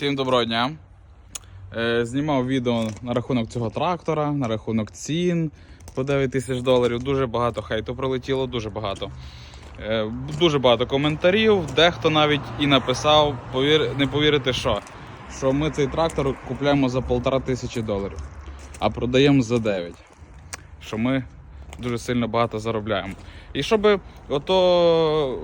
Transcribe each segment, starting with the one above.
Всім доброго дня. Е, Знімав відео на рахунок цього трактора, на рахунок цін по 9 тисяч доларів. Дуже багато хейту прилетіло, дуже багато. Е, Дуже багато коментарів. Дехто навіть і написав, повір... не повірите, що? Що ми цей трактор купляємо за полтора тисячі доларів, а продаємо за 9. Що ми дуже сильно багато заробляємо. І щоб ото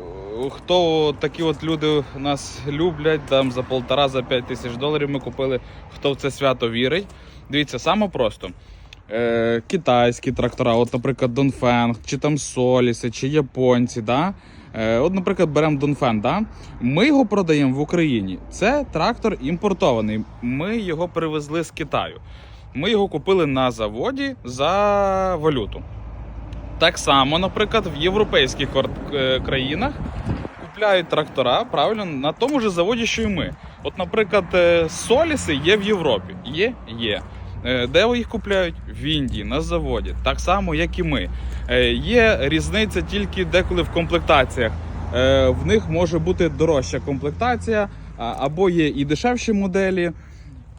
хто такі от люди нас люблять, там за полтора, за п'ять тисяч доларів ми купили, хто в це свято вірить. Дивіться, саме просто. Е, китайські трактора, от, наприклад, Донфенг, чи там Соліси, чи японці. Да? Е, от, наприклад, беремо Донфен, да? ми його продаємо в Україні. Це трактор імпортований. Ми його привезли з Китаю. Ми його купили на заводі за валюту. Так само, наприклад, в європейських е, країнах купляють трактора правильно на тому ж заводі, що і ми. От, наприклад, е, Соліси є в Європі. Є? Є. Е, Де їх купляють? В Індії, на заводі. Так само, як і ми. Є різниця тільки деколи в комплектаціях. В них може бути дорожча комплектація, або є і дешевші моделі.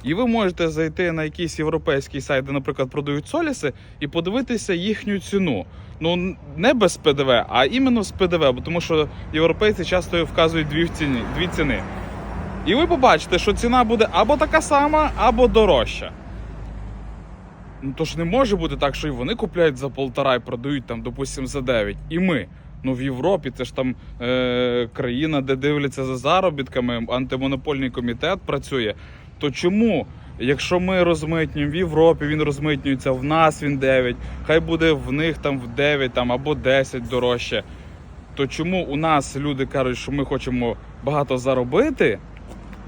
І ви можете зайти на якийсь європейський сайт, де, наприклад, продають соліси, і подивитися їхню ціну. Ну не без ПДВ, а іменно з ПДВ, бо тому що європейці часто вказують дві ціни, дві ціни. І ви побачите, що ціна буде або така сама, або дорожча. Ну то ж не може бути так, що і вони купляють за полтора і продають там, допустимо, за 9. І ми. Ну в Європі це ж там е, країна, де дивляться за заробітками, антимонопольний комітет працює. То чому, якщо ми розмитнюємо в Європі, він розмитнюється, в нас він 9, хай буде в них там в 9 там, або 10 дорожче. То чому у нас люди кажуть, що ми хочемо багато заробити,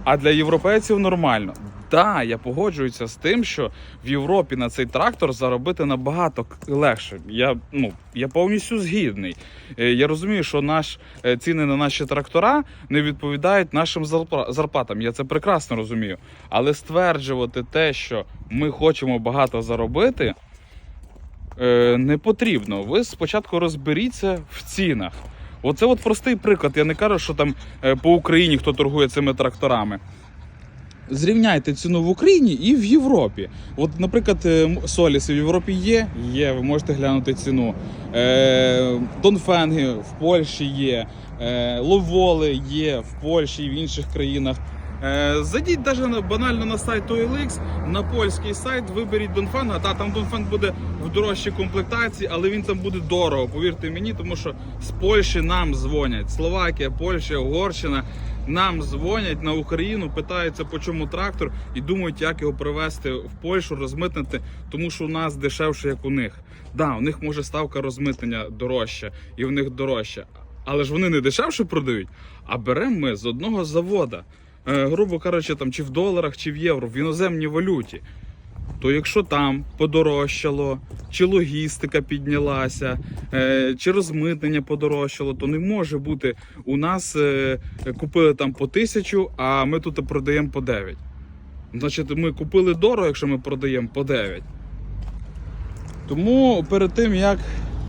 а для європейців нормально? Так, я погоджуюся з тим, що в Європі на цей трактор заробити набагато легше. Я, ну, я повністю згідний. Е, Я розумію, що наш, е, ціни на наші трактора не відповідають нашим зарпла- зарплатам. Я це прекрасно розумію. Але стверджувати те, що ми хочемо багато заробити, е, не потрібно. Ви спочатку розберіться в цінах. Оце от простий приклад. Я не кажу, що там по Україні хто торгує цими тракторами. Зрівняйте ціну в Україні і в Європі. От, наприклад, е, Соліси в Європі є, є, ви можете глянути ціну. Е, Донфенги в Польщі є, е, Ловоли є в Польщі і в інших країнах. Е, зайдіть навіть на, банально на сайт OLX, на польський сайт, виберіть Донфенга. Та там Донфенг буде в дорожчій комплектації, але він там буде дорого, повірте мені, тому що з Польщі нам дзвонять. Словакія, Польща, Угорщина. Нам дзвонять на Україну, питаються, по чому трактор, і думають, як його привезти в Польщу, розмитнити, тому що у нас дешевше, як у них. Да, у них може ставка розмитнення дорожча, і в них дорожча. Але ж вони не дешевше продають, а беремо ми з одного завода. Е, грубо кажучи, там чи в доларах, чи в євро, в іноземній валюті. То якщо там подорожчало, чи логістика піднялася, е, чи розмитнення подорожчало, то не може бути у нас е, купили там по тисячу, а ми тут продаємо по 9. Значить, ми купили дорого, якщо ми продаємо по 9. Тому перед тим як